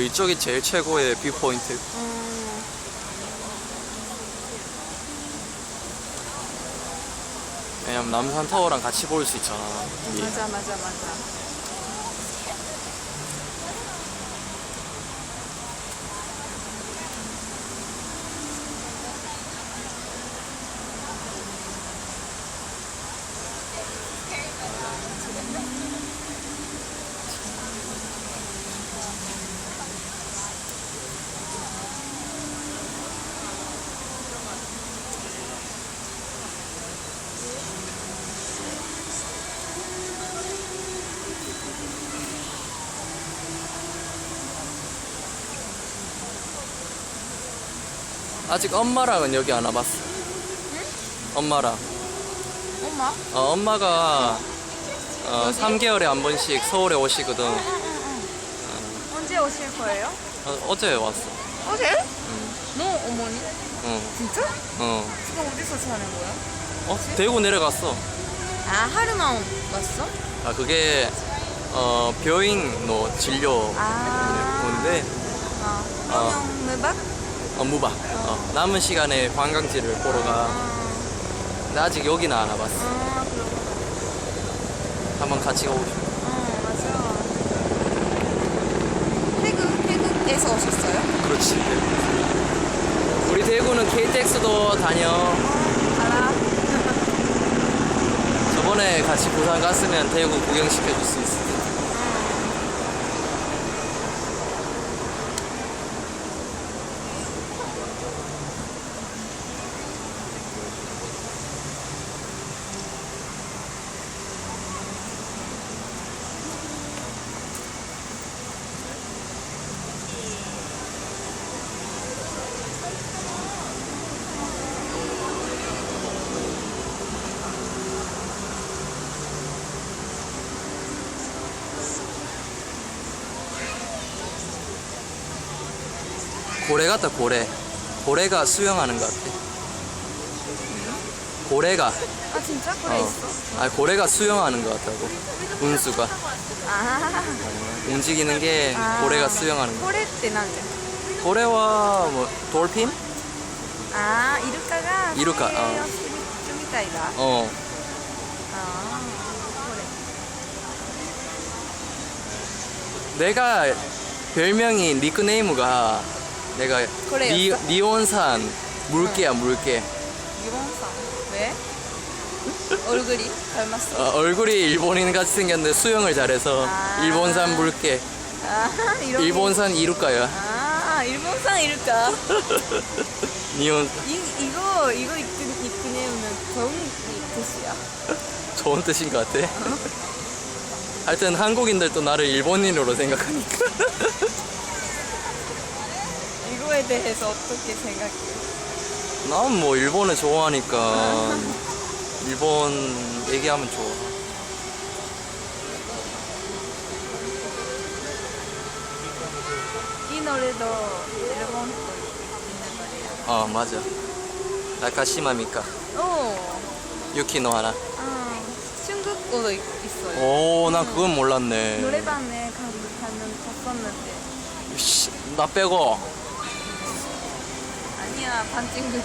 이쪽이 제일 최고의 뷰 포인트. 음, 왜냐면 남산 타워랑 같이 보일 수 있잖아. 맞아 맞아 맞아. 아직 엄마랑은 여기 안 와봤어. 엄마랑. 엄마? 어, 엄마가 어, 3개월에 한 번씩 서울에 오시거든. 언제 오실 거예요? 어, 어제 왔어. 어제? 응. 너 어머니? 어, 진짜? 어. 지금 어디서 사는 거야? 어, 대구 내려갔어. 아 하루만 왔어? 아, 그게 어, 병인노 진료 아. 오는데 아 그러면 무박? 어, 무박. 어, 남은 시간에 관광지를 보러 가. 아, 근데 아직 여기는 안 와봤어. 아 그렇구나. 한번 같이 가고 싶어. 어 맞아. 태국 태국에서 오셨어요? 그렇지. 우리 대구는 KTX도 다녀. 알아. 저번에 같이 부산 갔으면 대구 구경시켜줄 수 있을 텐데. 고래 같다 고래. 고래가 수영하는 것 같아. 고래가. 아 진짜 그래 어. 있어? 아 고래가 수영하는 것 같다고. 운수가 아. 움직이는 게 아. 고래가 수영하는 거. これってなんで 고래와 뭐 돌핀? ああイルカがイルカ水泳をするみたいだあ 어. あこ 내가 별명이 닉네이무가 내가 리, 리온산. 물개야 물개. 유방사 왜? 얼굴이 닮았어? 어, 얼굴이 일본인 같이 생겼는데 수영을 잘해서 아. 일본산 물개. 아 일본산 이루까야. 아 일본산 이럴까 니온. 이, 이거 이거 입고 입으면 좋은 뜻이야. 좋은 뜻인 것 같아. 어. 하여튼 한국인들도 나를 일본인으로 생각하니까. 대해서 어떻게 생각해? 난뭐 일본을 좋아하니까 일본 얘기하면 좋아. 이 노래도 일본 거 있는 어 맞아. 나카시마미카 오 유키노 하나. 아, 중국어도 있- 있어요. 오, 난 그건 몰랐네. 노래방에 가, 가면 갔었는데 씨, 나 빼고 아니야 반 친구